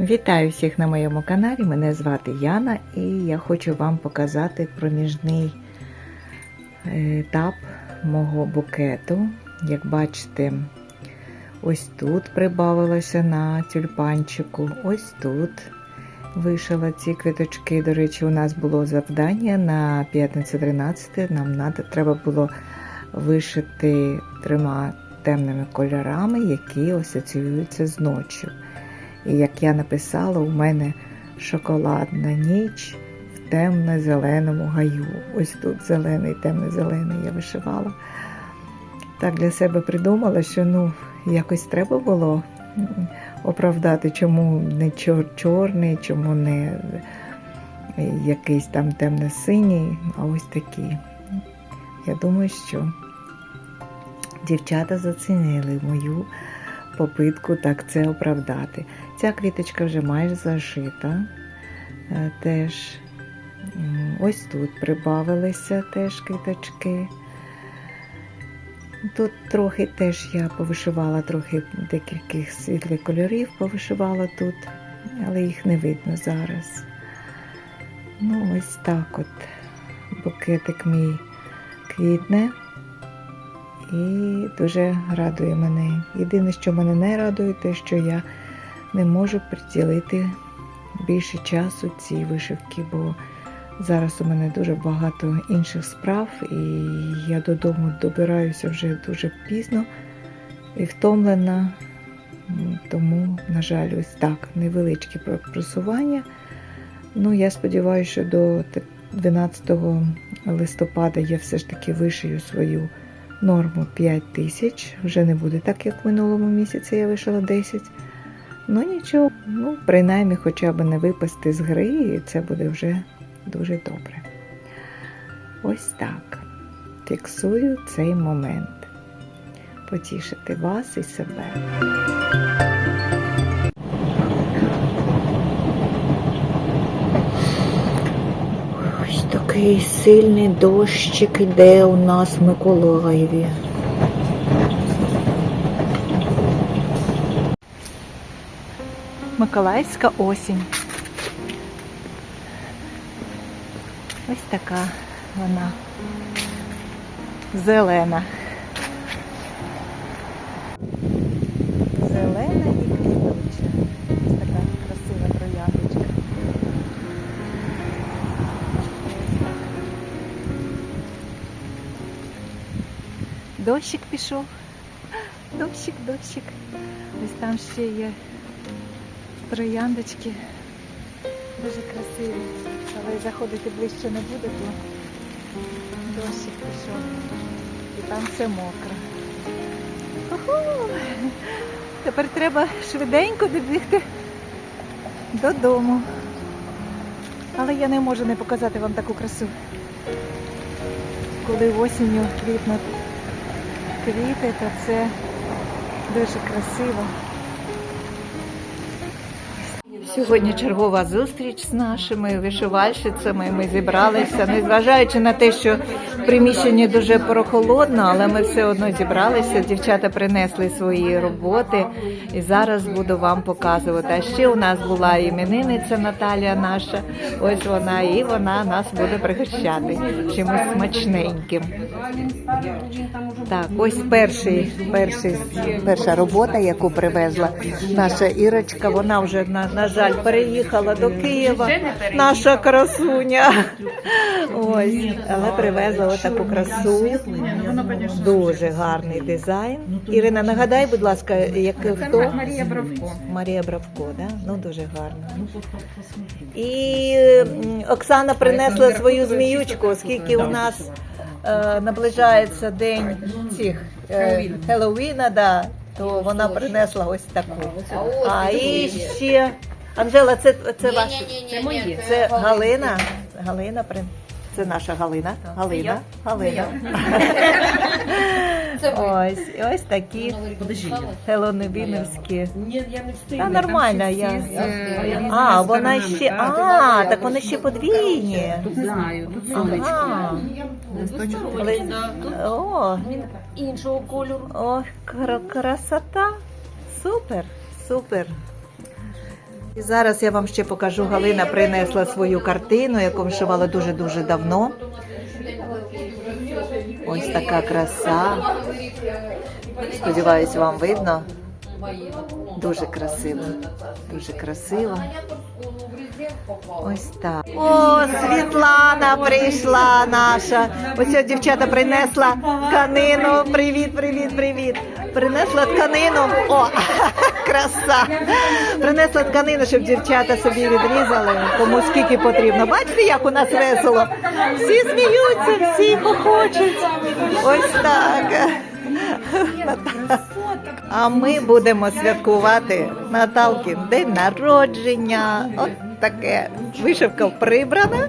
Вітаю всіх на моєму каналі. Мене звати Яна і я хочу вам показати проміжний е, етап мого букету. Як бачите, ось тут прибавилося на тюльпанчику, ось тут вишила ці квіточки. До речі, у нас було завдання на п'ятницю 13. Нам треба було вишити трьома темними кольорами, які асоціюються з ночі. І як я написала, у мене шоколадна ніч в темно-зеленому гаю. Ось тут зелений, темно-зелений я вишивала. Так для себе придумала, що ну, якось треба було оправдати, чому не чор- чорний, чому не якийсь там темно-синій, а ось такий. Я думаю, що дівчата зацінили мою попитку так це оправдати. Ця квіточка вже майже зашита. Е, Теж ось тут прибавилися теж квіточки. Тут трохи теж я повишивала трохи декількох світлих кольорів, повишивала тут, але їх не видно зараз. Ну, ось так от букетик мій квітне і дуже радує мене. Єдине, що мене не радує, те, що я не можу приділити більше часу цій вишивці, бо зараз у мене дуже багато інших справ, і я додому добираюся вже дуже пізно і втомлена. Тому, на жаль, ось так, невеличке просування. Ну, я сподіваюся, що до 12 листопада я все ж таки вишию свою норму 5 тисяч. Вже не буде так, як в минулому місяці я вишила 10. Ну нічого, ну, принаймні хоча б не випасти з гри, і це буде вже дуже добре. Ось так. Фіксую цей момент. Потішити вас і себе. Ось такий сильний дощик іде у нас в Миколаєві. Миколаївська осінь. Ось така вона зелена. Зелена і квітуча. Ось така красива трояндочка. Дощик пішов. Дощик, дощик. Ось там ще є трояндочки. Дуже красиві. Але заходити ближче не буде, бо дощик пішов. І там все. Ху-ху! Тепер треба швиденько добігти додому. Але я не можу не показати вам таку красу. Коли осінню квітнуть квіти, то це дуже красиво. Сьогодні чергова зустріч з нашими вишивальщицями. Ми зібралися, незважаючи на те, що в приміщенні дуже прохолодно, але ми все одно зібралися. Дівчата принесли свої роботи і зараз буду вам показувати. А ще у нас була іменинниця Наталія наша. Ось вона, і вона нас буде пригощати чимось смачненьким. Так, ось перший, перший, перша робота, яку привезла наша Ірочка. Вона вже на, на жаль переїхала до Києва. Наша красуня. Ось, але привезла отаку красу. Дуже гарний дизайн. Ірина, нагадай, будь ласка, як хто? Марія Бравко. Марія Бравко, да? Ну дуже гарно. І Оксана принесла свою зміючку, оскільки у нас е, наближається день цих е, Хеллоуіна, да, то вона принесла ось таку. А і ще Анжела, це, це ваша. Це мої. Це Галина. Галина прин. Це наша Галина. Галина. Галина. Ось, і ось такі хелоневіновські. Ні, я не встигла. Та нормально, я. А, вона ще. А, так вони ще подвійні. Тут знаю, тут. Ага. Але- О, Іншого кольору. о, кра- красота. Супер, супер. І зараз я вам ще покажу. Галина принесла свою картину, яку вишивала дуже-дуже давно. Ось така краса. Сподіваюсь, вам видно. Дуже красиво. Дуже красиво. Ось так. О, Світлана прийшла наша. Ось дівчата принесла тканину. Привіт, привіт, привіт. Принесла тканину. О, краса. Принесла тканину, щоб дівчата собі відрізали, кому скільки потрібно. Бачите, як у нас весело. Всі сміються, всі хохочуть. Ось так. А ми будемо святкувати Наталкін день народження. От таке. Вишивка прибрана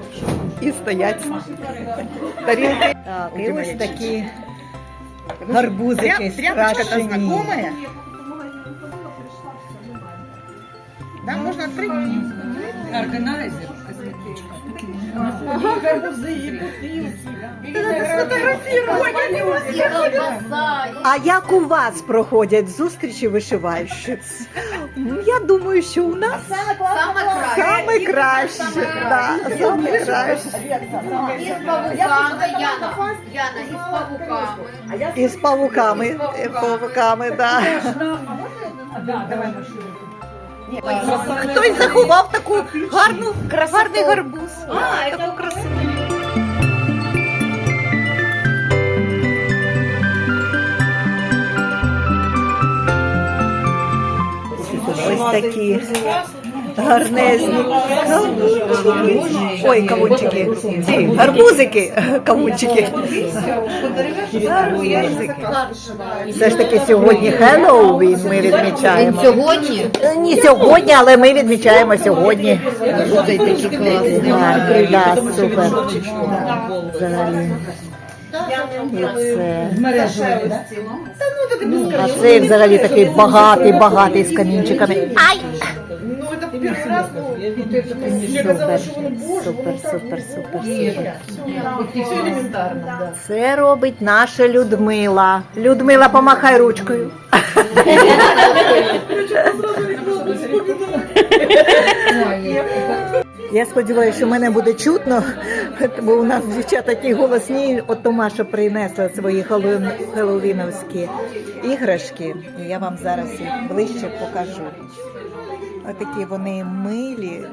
і стоять тарілки. Так, і ось такі гарбузики Тряпочка-то страшні. знакомая? Да, можно открыть? Органайзер. А як у вас проходять зустрічі вишивальщиць? Ну, Я думаю, що у нас саме краще. Да, саме краще. І з павуками, Яна, Яна, і павуками. І з павуками. Павуками, да. Хтось заховав таку гарну, гарний гарбуз. А, таку красиву. Ось такі гарнезні. Ой, кавунчики. Ці гарбузики, кавунчики. Гарбузики. Все ж таки сьогодні Хеллоуін ми відмічаємо. Сьогодні? Ні, сьогодні, але ми відмічаємо сьогодні. Гарний, да, супер. Взагалі. І це. А це взагалі такий багатий, багатий з камінчиками. Ай! Ну, это первый раз, ну, вот это, мне Супер, казалось, что он, боже, супер, супер, супер, супер. все элементарно, да. Це робить наша Людмила. Людмила, помахай ручкою. Я сподіваюся, що мене буде чутно, бо у нас дівчата такі голосні. От Томаша принесла свої хеллоуін- хеллоуіновські іграшки. І я вам зараз їх ближче покажу. Отакі вони милі,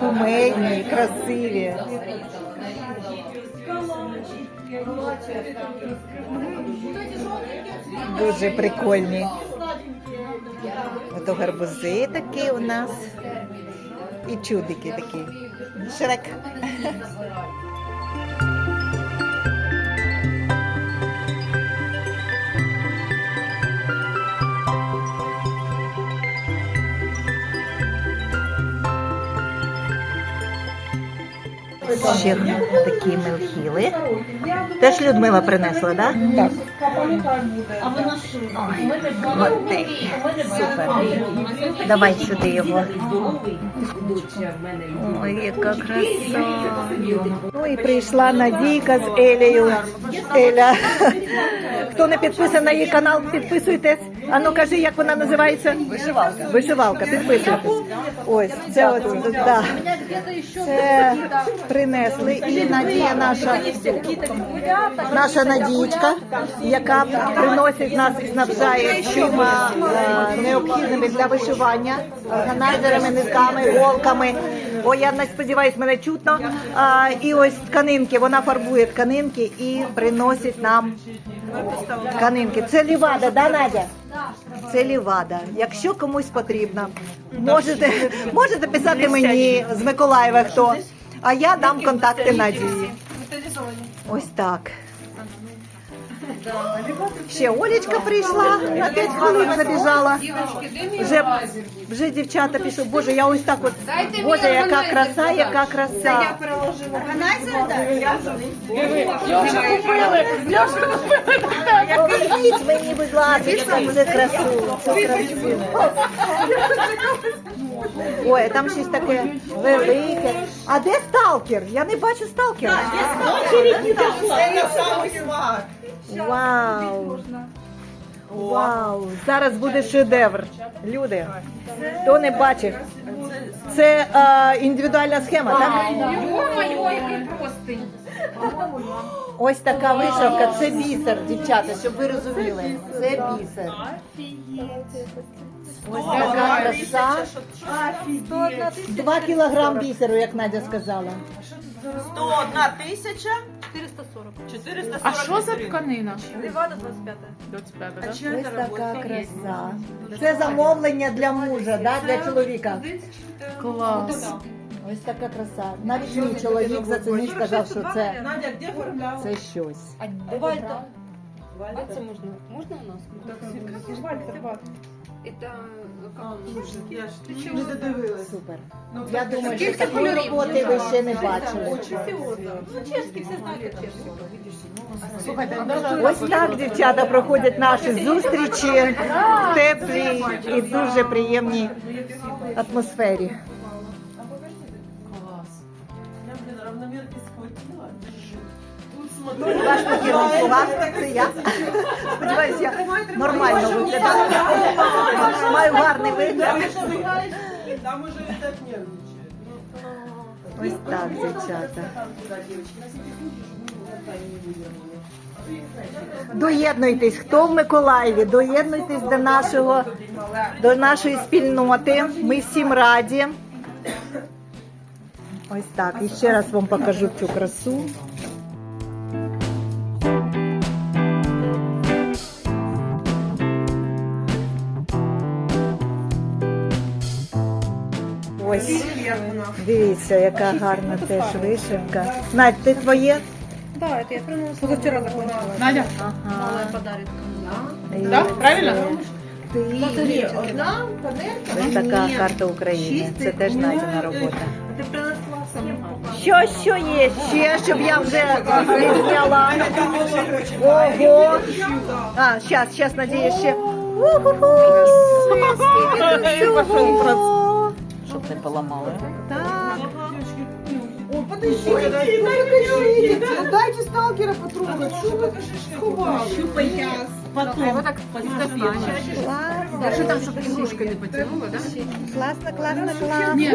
кумедні, красиві. Дуже прикольні. Ото гарбузи такі у нас. І чудики такі. Шрек. Ще такі мелхіли. Теж Людмила принесла, так? Да? От ти. Супер. Давай сюди його. Ой, яка краса. Ну і прийшла Надійка з Елею. Еля. Хто не підписаний на її канал, підписуйтесь. А ну кажи, як вона називається? Вишивалка. Вишивалка, підписуйтесь. Ось, це от, да. Це принесли. І Надія наша, наша Надієчка, яка приносить нас і снабжає всіма е, необхідними для вишивання, органайзерами, нитками, голками. О, я не сподіваюсь, мене чутно. А, і ось тканинки, вона фарбує тканинки і приносить нам тканинки. Це лівада, да, Надя? Це лівада. Якщо комусь потрібно, можете, можете писати мені з Миколаєва хто. А я дам контакти Надії. Ось так. Ще Олечка прийшла, на 5 хвилин забіжала. Вже, вже дівчата пішли. Боже, я ось так от. Боже, яка краса, яка краса. Покажіть мені, будь ласка, красиво. Це красиво. Ой, там щось таке велике. А де сталкер? Я не бачу сталкера. Это самый смак. Вау! Вау! Зараз буде шедевр. Люди, хто не бачив, це е, індивідуальна схема, так? Ё-моё, який простий. Ось така вишивка, це бісер, дівчата, щоб ви розуміли. Це бісер. Ось така краса. Два кілограм бісеру, як Надя сказала. 101 тисяча 440. 440 А що за тканина? Левада 25. 25, А да? чия Ось така краса. Це замовлення для мужа, да, для чоловіка. Клас. Ось така краса. Навіть мій чоловік зацінив, сказав, що це, Надя, де оформляла? це щось. Вальта. Вальта? це можна? Можна у нас? Это он? Я ж не додивилась. Супер. Ну, Я так, думаю, що Скільки такої кольорів? роботи ви ще не бачили. Ну, чешські все знають чешский. Слухайте, Ось так, дівчата, проходять наші зустрічі в теплій і дуже приємній атмосфері. Ваш покинув була, це я. Сподіваюсь, я нормально виглядаю. Маю гарний вигляд. Там уже і так нервничає. Ну, Ось так, дівчата. Доєднуйтесь, хто в Миколаєві, доєднуйтесь до нашого до нашої спільноти. Ми всім раді. Ось так. І ще раз вам покажу цю красу. Дивіться, яка гарна теж вишивка. Надь, ти твоє? Да, это я позавчера закончила. Надя? Ага. подарит. Да, правильно? Ти. Ось така карта України. Це теж Надіна робота. Ти принесла. Що, що є ще, щоб я вже не зняла? Ого! А, щас, щас, Надія, ще. Уху-ху! Всього! Щоб не поламали. Так. О, подождите, дайте сталкера потрогать. Что вы сховали? Щупай Потом. так Класно, Держи там, чтобы игрушка не потянула, да? класно, класно, класно. Ні.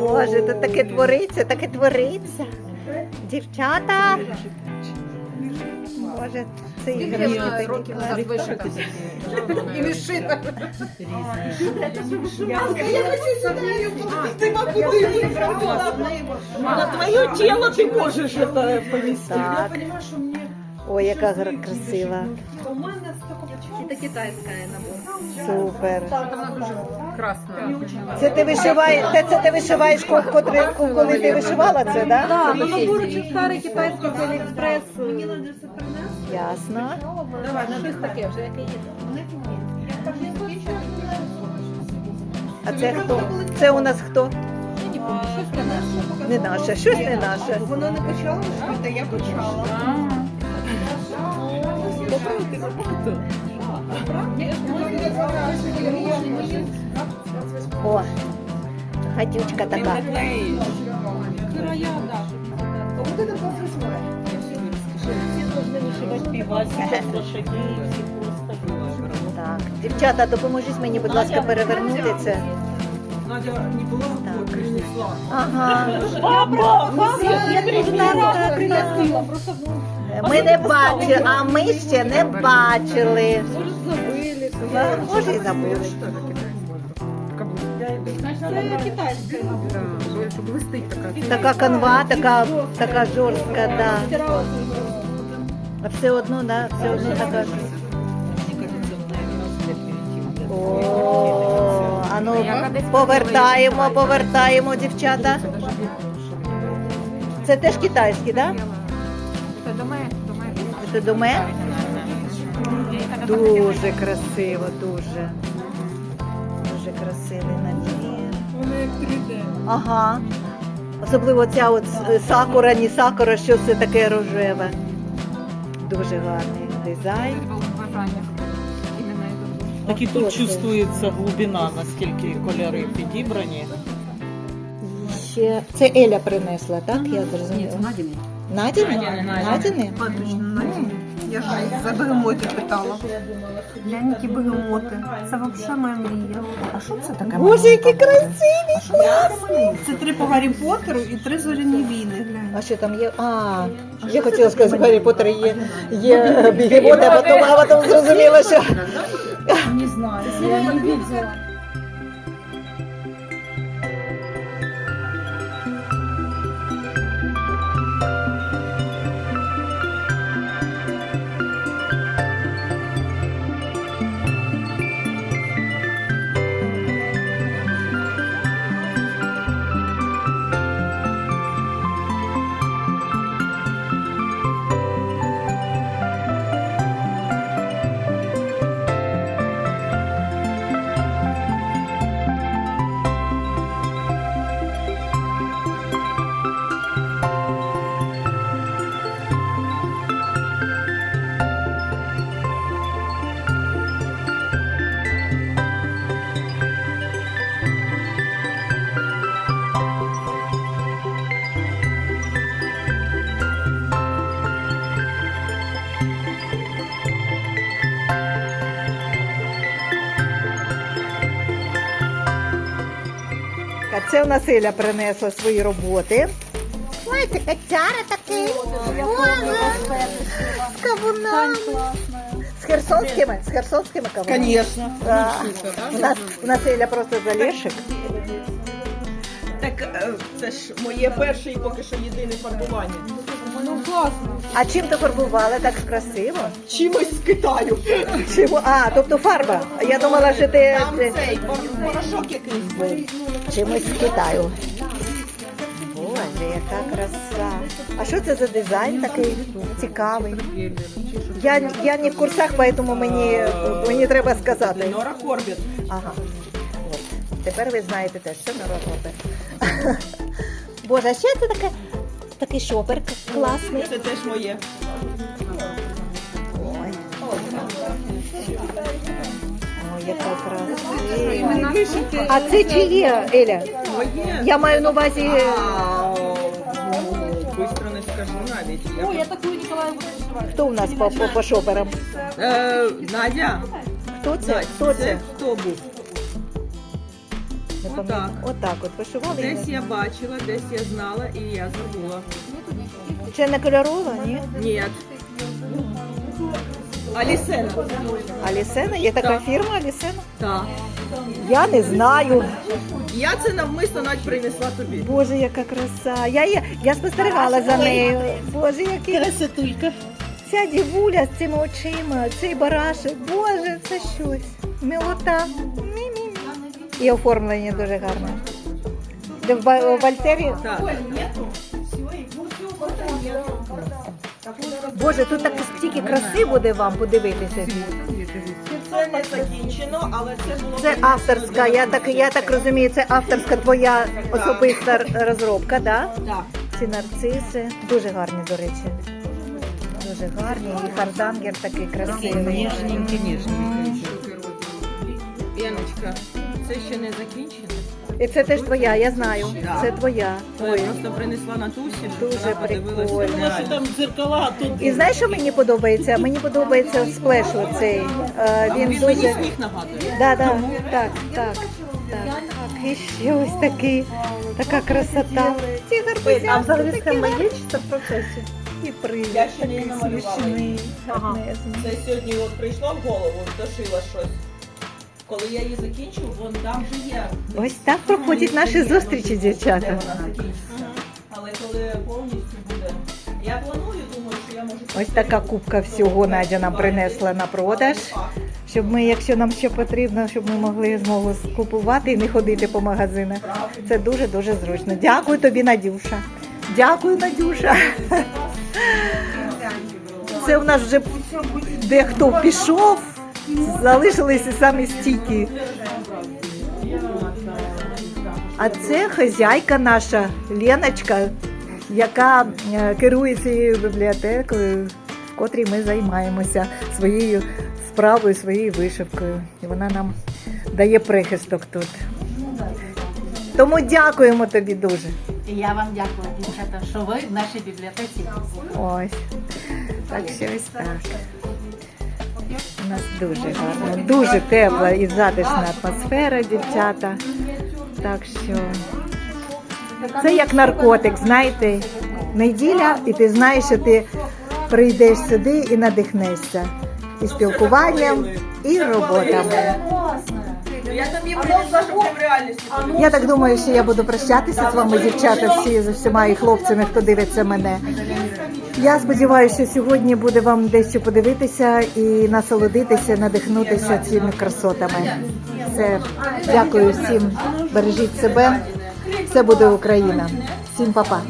Боже, тут таке твориться, таке твориться. Дівчата. Боже, це іграшки такі років назад класні. вишита. І не шита. Ты могу ты На твое тело ты можешь это повести. Так. понимаю, что мне... Ой, яка гра- красива. У мене столько Это китайская набор. Супер. Она дуже красная. Це ти вишиваєш, це, це ти вишиваєш, ко- котре- коли ти вишивала це, да? Да, ну набор очень старый китайский с Алиэкспресс. Ясно. Давай, Щось таке вже, яке є. А це хто? Це у нас хто? Я не помню, щось для нас. Не наше, щось не наше. Вона не почала шити, я почала. О, хатючка така. Так, дівчата, допоможіть мені, будь ласка, перевернути це. Надя не була в Так. блогі, принесла. Ага. Приносила, просто Ми не бачили, а ми ще не бачили. Може. Блистить така. Канва, така, така жорстка, да. А все одно, да, все одно така. ж. О, а ну повертаємо, повертаємо, дівчата. Це теж китайські, да? Це до мене, до мене. Це до мене? Дуже красиво, дуже. Дуже красивий набір. Вона як 3D. Ага. Особливо ця от сакура, ні сакура, що це таке рожеве. Дуже гарний дизайн. Це. Так і тут це? чувствується глибина, наскільки кольори підібрані. Ще це Еля принесла, так? Я зрозуміла. Надіна. Надіни? Надіни? Я ж за бегемотів питала. Глянь, бегемоти. Це взагалі моя мрія. А що це таке? Боже, які красиві! Це три по Гаррі Поттеру і три зоряні війни. Глянь. А що там є? А, я хотіла сказати, Гаррі Поттері є, є бігемоти, а потім, а потім зрозуміла, що... Не знаю, я не видела. Це у нас Іля принесла свої роботи. Ой, це котяра такий. Боже, з кавунами. З херсонськими, з херсонськими кавунами. Звісно. Да. У нас, у нас просто залєшик. Так е, це ж моє перше і поки що єдине фарбування. Класно. А чим ти фарбувала так красиво? Чимось з Китаю. Чим? А, тобто фарба. Я думала, що ти, Там ти цей пор- порошок якийсь був. чимось з Китаю. Боже, яка краса. А що це за дизайн такий цікавий? Я, я не в курсах, тому мені, мені треба сказати. Нора Корбіт. Ага. От. Тепер ви знаєте теж, що народ робить. Боже, а ще це таке, такий шопер класний. Це теж моє. Ой. Ой, яка красива. А це чиє, Еля? Моє. Я маю на увазі. Вау. Бистро не скажу навіть. Я... Хто у нас по, по, по шоперам? Е, Надя. Хто це? Хто це? Хто був? Не Отак. пам'ятаю. Отак от вишивали. Десь я бачила, десь я знала і я зробила. Це не кольорова, ні? Ні. Алісена. Алісена? Є така Так. фірма Алісена? Так. Я не знаю. Я це навмисно навіть принесла тобі. Боже, яка краса. Я, я, я спостерігала за нею. Боже, який Красотулька. ця дівуля з цими очима, цей барашек. Боже, це щось. Милота. Мі-мі-мі. І оформлення дуже гарне. Де в Вольтері. Боже, тут так стільки краси буде вам подивитися. Це не закінчено, але це було Це авторська, я так, я так розумію, це авторська твоя особиста розробка, да? Так. Ці нарциси. Дуже гарні, до речі. Дуже гарні. І хардангер такий красивий. Ніжненькі, ніжненькі. Яночка, це ще не закінчено. І це теж твоя, я знаю. Це твоя. Я Ой. просто принесла на тусі, Дуже вона подивилася. прикольно. Думала, там дзеркала, а тут І знаєш, що мені подобається? Мені подобається сплеш оцей. Е, Він Він мені дуже. сніг нагадує. Да, да, так, так, так. І ще ось такий, така красота. Ці гарбузяки А взагалі такі схема є чи це в процесі? І привід Я ще не такий намалювала. смішний, Ага. гарнезний. Це сьогодні от прийшла в голову, дошила щось. Коли я її закінчу, вон там же є. Ось так проходять наші зустрічі, дівчата. Але коли повністю буде. Я планую, думаю, що я можу. Ось така кубка всього Надя нам принесла на продаж. Щоб ми, якщо нам ще потрібно, щоб ми могли змогу скупувати і не ходити по магазинах. Це дуже дуже зручно. Дякую тобі, Надюша. Дякую, Надюша. Це у нас вже дехто пішов, залишилися самі стійкі. А це хазяйка наша Леночка, яка е, керує цією бібліотекою, в котрій ми займаємося своєю справою, своєю вишивкою. І вона нам дає прихисток тут. Тому дякуємо тобі дуже. І я вам дякую, дівчата, що ви в нашій бібліотеці. Ось. Так що ось так. У нас дуже гарно, дуже тепла і затишна атмосфера, дівчата. Так що це як наркотик, знаєте, неділя, і ти знаєш, що ти прийдеш сюди і надихнешся. І спілкуванням, і роботами. Я тобі в реальності. Я так думаю, що я буду прощатися з вами, дівчата, всі з усіма і хлопцями, хто дивиться мене. Я сподіваюся, що сьогодні буде вам дещо подивитися і насолодитися, надихнутися цими красотами. Все, дякую всім, бережіть себе. Все буде Україна. Всім па-па.